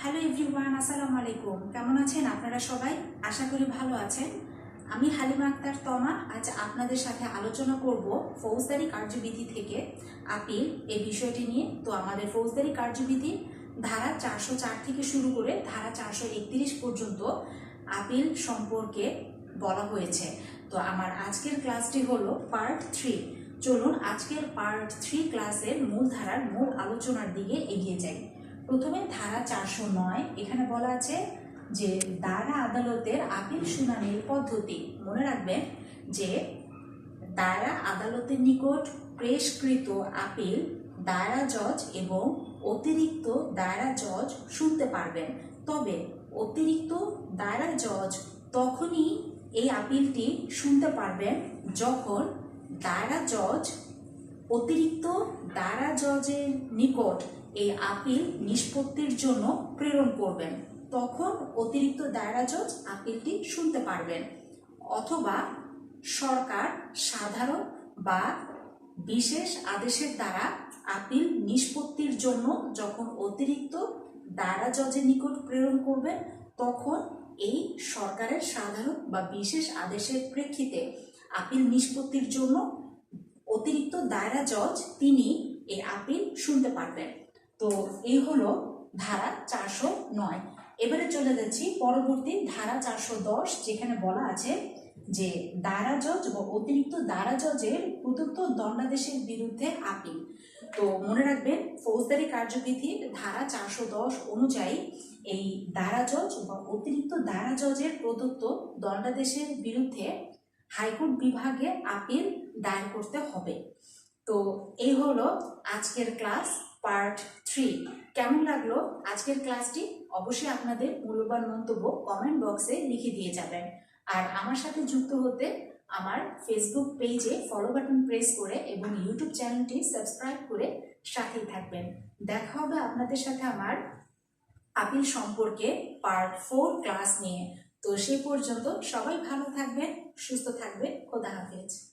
Hello everyone আসসালামু আলাইকুম। কেমন আছেন আপনারা সবাই? আশা করি ভালো আছেন। আমি হালিমা আক্তার তমা। আজ আপনাদের সাথে আলোচনা করব ফৌজদারি কার্যবিধি থেকে। আপিল এই বিষয়টি নিয়ে। তো আমাদের ফৌজদারি কার্যবিধি ধারা চারশো চার থেকে শুরু করে ধারা চারশো একত্রিশ পর্যন্ত আপিল সম্পর্কে বলা হয়েছে। তো আমার আজকের ক্লাসটি হলো পার্ট থ্রি চলুন আজকের পার্ট থ্রি ক্লাসের মূল ধারার মূল আলোচনার দিকে এগিয়ে যাই। প্রথমে ধারা চারশো নয়, এখানে বলা আছে যে দায়রা আদালতের আপিল শুনানির পদ্ধতি। মনে রাখবেন যে দায়রা আদালতের নিকট পেশকৃত আপিল দায়রা জজ এবং অতিরিক্ত দায়রা জজ শুনতে পারবেন। তবে অতিরিক্ত দায়রা জজ তখনই এই আপিলটি শুনতে পারবেন যখন দায়রা জজ, অতিরিক্ত দায়রা জজের নিকট এই আপিল নিষ্পত্তির জন্য প্রেরণ করবেন। তখন অতিরিক্ত দায়রা জজ আপিলটি শুনতে পারবেন। অথবা সরকার সাধারণ বা বিশেষ আদেশের দ্বারা আপিল নিষ্পত্তির জন্য যখন অতিরিক্ত দায়রা জজের নিকট প্রেরণ করবেন, তখন এই সরকারের সাধারণ বা বিশেষ আদেশের প্রেক্ষিতে আপিল নিষ্পত্তির জন্য অতিরিক্ত দায়রা জজ তিনি এই আপিল শুনতে পারবেন তো এই হলো ধারা চারশো নয় এবারে চলে যাচ্ছি পরবর্তী ধারা চারশো দশ যেখানে বলা আছে যে দায়রা জজ বা অতিরিক্ত দায়রা জজের প্রদত্ত দণ্ডাদেশের বিরুদ্ধে আপিল তো মনে রাখবেন ফৌজদারি কার্যবিধির ধারা চারশো দশ অনুযায়ী এই দায়রা জজ বা অতিরিক্ত দায়রা জজের প্রদত্ত দণ্ডাদেশের বিরুদ্ধে হাইকোর্ট বিভাগে আপিল দায়ের করতে হবে। তো এই হলো আজকের ক্লাস পার্ট থ্রি। কেমন লাগল আজকের ক্লাসটি? অবশ্যই আপনাদের মূল্যবান মন্তব্য কমেন্ট বক্সে লিখে দিয়ে যাবেন। আর আমার সাথে যুক্ত হতে আমার ফেসবুক পেজে ফলো বাটন প্রেস করে এবং ইউটিউব চ্যানেলটি সাবস্ক্রাইব করে সাথেই থাকবেন। দেখা হবে আপনাদের সাথে আমার আপিল সম্পর্কে পার্ট ফোর ক্লাস নিয়ে। তো সে পর্যন্ত সবাই ভালো থাকবেন, সুস্থ থাকবেন। খোদা হাফেজ।